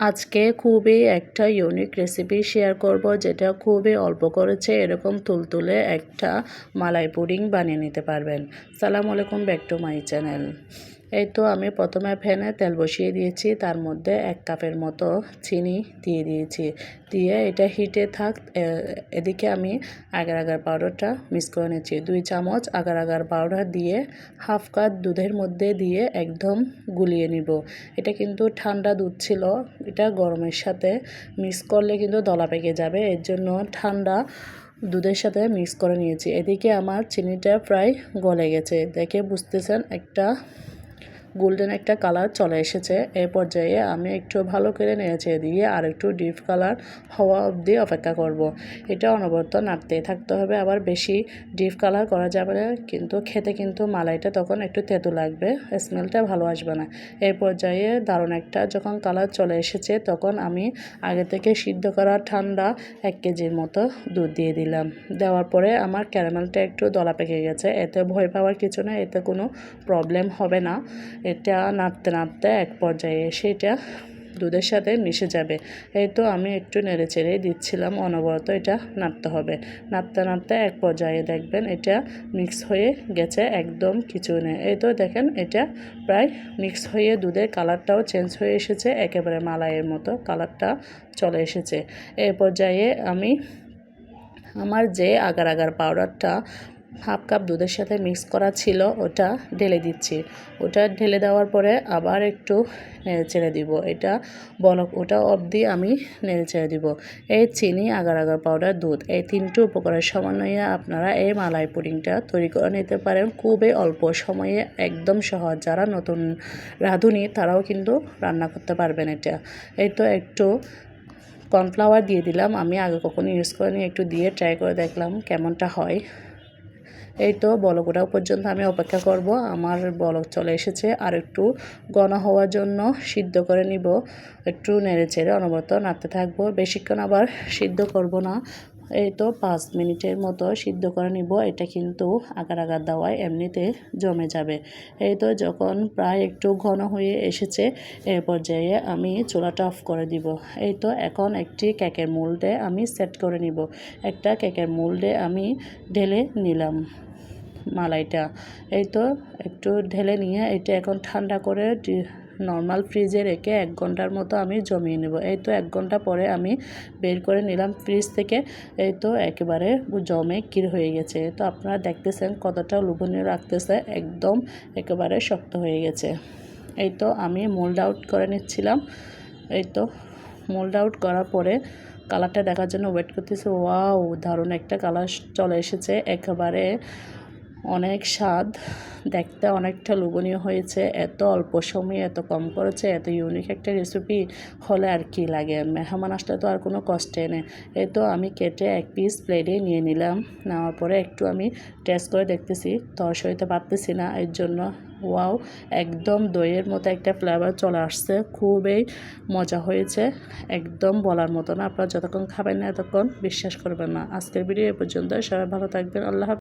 আজকে খুবই একটা ইউনিক রেসিপি শেয়ার করব, যেটা খুবই অল্প করেছে এরকম তুলতুলে একটা মালাই পুডিং বানিয়ে নিতে পারবেন। সালাম আলাইকুম, ব্যাক টু মাই চ্যানেল। এই তো আমি প্রথমে ফ্যানে তেল বসিয়ে দিয়েছি, তার মধ্যে এক কাপের মতো চিনি দিয়ে দিয়েছি। দিয়ে এটা হিটে থাক এদিকে আমি আগার আগার পাউডারটা মিক্স করে নিচ্ছি। দুই চামচ আগার আগার পাউডার দিয়ে হাফ কাপ দুধের মধ্যে দিয়ে একদম গুলিয়ে নিব। এটা কিন্তু ঠান্ডা দুধ ছিল, এটা গরমের সাথে মিক্স করলে কিন্তু দলা পেকে যাবে, এর জন্য ঠান্ডা দুধের সাথে মিক্স করে নিয়েছি। এদিকে আমার চিনিটা প্রায় গলে গেছে, দেখে বুঝতেছেন একটা গোল্ডেন একটা কালার চলে এসেছে। এই পর্যায়ে আমি একটু ভালো করে নেড়েছে দিয়ে আর একটু ডিপ কালার হওয়া অবধি অপেক্ষা করব। এটা অনবরত নাড়তেই থাকতে হবে। আবার বেশি ডিপ কালার করা যাবে না, কিন্তু খেতে কিন্তু মালাইটা তখন একটু তেঁতু লাগবে, স্মেলটা ভালো আসবে না। এই পর্যায়ে দারুণ একটা যখন কালার চলে এসেছে, তখন আমি আগে থেকে সিদ্ধ করা ঠান্ডা এক কেজির মতো দুধ দিয়ে দিলাম। দেওয়ার পরে আমার ক্যারামেলটা একটু দলা পেকে গেছে, এতে ভয় পাওয়ার কিছু না, এতে কোনো প্রবলেম হবে না। এটা নাড়তে নাড়তে এক পর্যায়ে এসে এটা দুধের সাথে মিশে যাবে। এই তো আমি একটু নেড়ে চেড়ে দিচ্ছিলাম অনবরত এটা নাড়তে হবে। নাড়তে নাড়তে এক পর্যায়ে দেখবেন এটা মিক্স হয়ে গেছে একদম কিছু নেই এই তো দেখেন এটা প্রায় মিক্স হয়ে দুধের কালারটাও চেঞ্জ হয়ে এসেছে, একেবারে মালাইয়ের মতো কালারটা চলে এসেছে। এই পর্যায়ে আমি আমার যে আগার আগার পাউডারটা হাফ কাপ দুধের সাথে মিক্স করা ছিল, ওটা ঢেলে দিচ্ছি। ওটা ঢেলে দেওয়ার পরে আবার একটু নেড়ে ছেড়ে দিব। এটা বলক ওটা অবধি আমি নেড়ে ছেড়ে দিব। এই চিনি, আগার আগার পাউডার দুধ, এই তিনটি উপকরণের সমন্বয়ে আপনারা এই মালাই পুডিংটা তৈরি করে নিতে পারেন। খুবই অল্প সময়ে, একদম সহজ। যারা নতুন রাঁধুনি, তারাও কিন্তু রান্না করতে পারবেন এটা। এই তো একটু কর্নফ্লাওয়ার দিয়ে দিলাম। আমি আগে কখনো ইউজ করিনি, একটু দিয়ে ট্রাই করে দেখলাম কেমনটা হয়। এই তো বলক ওঠা পর্যন্ত আমি অপেক্ষা করব। আমার বলক চলে এসেছে। আর একটু ঘন হওয়ার জন্য সিদ্ধ করে নিব। একটু নেড়ে চেড়ে অনবরত নাড়তে থাকব। বেশিক্ষণ আবার সিদ্ধ করব না। এই তো পাঁচ মিনিটের মতো সিদ্ধ করে নিব। এটা কিন্তু আগার আগার দেওয়ায় এমনিতে জমে যাবে। এই তো যখন প্রায় একটু ঘন হয়ে এসেছে এর পর্যায়ে আমি চুলাটা অফ করে দিব। এই তো এখন একটি কেকের মোল্ডে আমি সেট করে নিব। একটা কেকের মোল্ডে আমি ঢেলে নিলাম। মালাইটা। এই তো একটু ঢেলে নিয়ে এটা এখন ঠান্ডা করে নর্মাল ফ্রিজে রেখে এক ঘণ্টার মতো আমি জমিয়ে নেব। এই তো এক ঘণ্টা পরে আমি বের করে নিলাম ফ্রিজ থেকে। এই তো একেবারে জমে কির হয়ে গেছে। তো আপনারা দেখতেছেন কতটা লোভনীয় রাখতেছে একদম একেবারে শক্ত হয়ে গেছে। এই তো আমি মোল্ড আউট করে নিচ্ছিলাম। এই তো মোল্ড আউট করার পরে কালারটা দেখার জন্য ওয়েট করতেছে। ওয়াও দারুণ একটা কালার চলে এসেছে। একেবারে অনেক স্বাদ। দেখতে অনেকটা লোভনীয় হয়েছে। এত অল্প সময়ে এত কম করেছে, এত ইউনিক একটা রেসিপি হলে আর কি লাগে? মেহমান আসলে তো আর কোনো কষ্টে নেই। এই তো আমি কেটে এক পিস প্লেটে নিয়ে নিলাম। নেওয়ার পরে একটু আমি টেস্ট করে দেখতেছি। তর সইতে পারতেছি না। এর জন্য ওয়াও একদম দইয়ের মতো একটা ফ্লেভার চলে আসছে। খুবই মজা হয়েছে। একদম বলার মতো না। আপনারা যতক্ষণ খাবেন না, এতক্ষণ বিশ্বাস করবেন না। আজকের ভিডিও এ পর্যন্ত সবাই ভালো থাকবেন। আল্লাহ